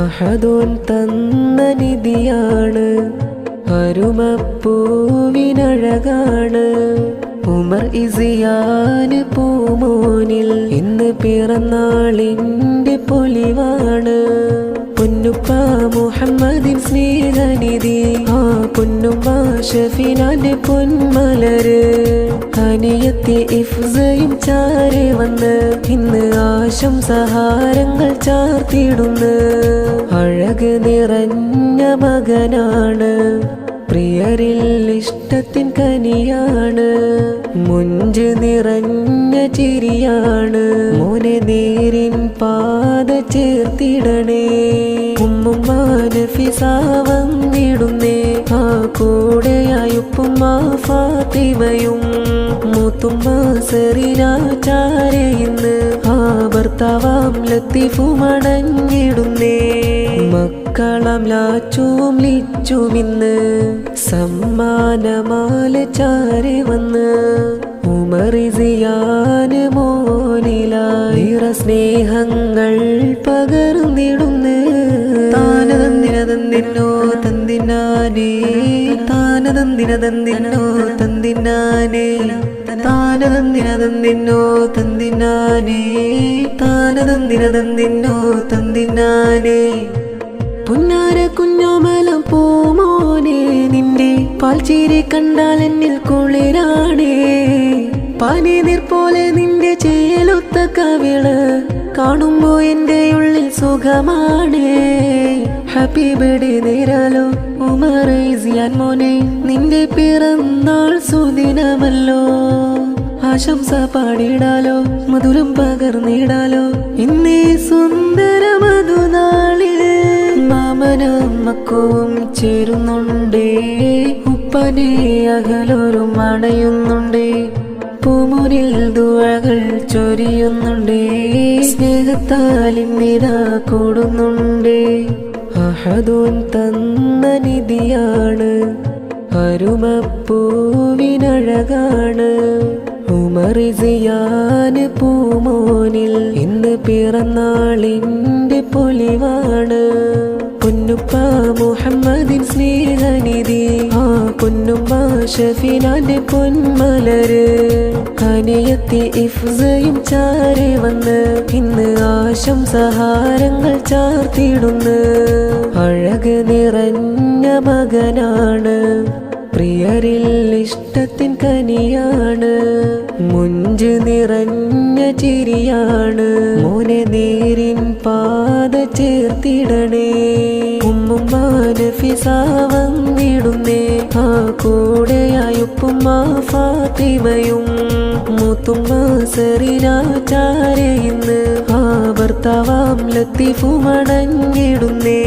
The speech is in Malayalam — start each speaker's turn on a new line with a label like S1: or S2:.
S1: അഹദോൻ തന്ന നിധിയാണ്. അരുമപ്പൂവിനഴകാണ് ഉമർ ഇസിയാന് പൂമോനിൽ ഇന്ന് പിറന്നാളിന്റെ പൊലിവാണ്. പൊന്നുപ്പ മുഹമ്മദിൻ സ്നേഹനിധി. ആ പൊന്നുമ്മ ഷഫിനാന്റെ പൊന്മലര്. അനിയത്തി ഇഫ്സയും ചാരെ വന്ന് ഇന്ന് ആശംസഹാരങ്ങൾ ചാർത്തിടുന്ന്. അഴക് നിറഞ്ഞ മകനാണ്. പ്രിയരിൽ ഇഷ്ടത്തിൻ കനിയാണ്. മുഞ്ച് നിറഞ്ഞ ചിരിയാണ്. മോനെ നേരിൻ പാത ചേർത്തിടണേ. ഉമ്മുമാനഫിസാവന്നിടുന്നേ ആ കൂടെയായുപ്പുമ്മ ഫാത്തിമയും. മൂത്തുമ്മ ആ ഭർത്താവാം ലത്തിഫുമടങ്ങിടുന്നേ മക്കളാം ലാച്ചും ലിച്ചുമിന്ന് സമ്മാനമാല ചാരി വന്ന്. ഉമറിസിയാന് സ്നേഹങ്ങൾ പകർന്നിടുന്ന്. താനതന്തിനതന്തിനോ തന്തിനാനേ താനതന്തിനതന്തിനോ തന്തിനാനേ താനതന്തിനതന്തിനോ തന്തിനാനേ താനതന്തിനതന്തിനോ തന്തിനാനേ പുന്നാര കുഞ്ഞോമലം പോമോനെ നിന്റെ പാൽച്ചീരി കണ്ടാൽ എന്നിൽ കുളിരാണേ. പാനീതിർ പോലെ നിന്റെ ചേലൊത്ത കവിൾ കാണുമ്പോ എന്റെ ഉള്ളിൽ സുഖമാണ്. Happy birthday നേരാലോ. ഉമറൈസിയാൻ മോനെ നിന്റെ പിറന്നാൾ സുദിനമല്ലോ. ആശംസ പാടിടാലോ മധുരം പകർന്നിടാലോ. ഇന്നേ സുന്ദര മധുനാളിൽ മാമനും മക്കവും ചേരുന്നുണ്ടേ. ഉപ്പനെ അകലോരും അണയുന്നുണ്ടേ പൂമുരിൽ ദുഴകൾ ചൊരിയുന്നുണ്ടേ. സ്നേഹത്താൽ ഇന്നിതാ കൂടുന്നുണ്ടേ. അഹദോൻ തന്ന നിധിയാണ്. അരുമപ്പൂവിനഴകാണ്. ഉമറിസിയാന് പൂമോനിൽ ഇന്ന് പിറന്നാളിന്റെ പൊലിവാണ്. പൊന്നുപ്പ മുഹമ്മദിൻ സ്നേഹനിധി. ആ പൊന്നുമ്മ ഷഫിനാന്റെ പൊന്മലര്. അനിയത്തി ഇഫ്സയും ചാരെ വന്ന് ഇന്ന് ആശം സഹാരങ്ങൾ ചാർത്തിടുന്ന്. അഴക് നിറഞ്ഞ മകനാണ്. പ്രിയരിൽ ഇഷ്ടത്തിൻ കനിയാണ്. മുഞ്ച് നിറഞ്ഞ ചിരിയാണ്. മോനെ നേരിൻ പാത ചേർത്തിടണേ. ഉമ്മുമാനഫിസാവന്നിടുന്നേ ആ കൂടെയായുപ്പുമ്മ ഫാത്തിമയും. മൂത്തുമ്മ സെറിന ചാരയിന്ന് ആ ഭർത്താവാം ലത്തീഫുമടഞ്ഞിടുന്നേ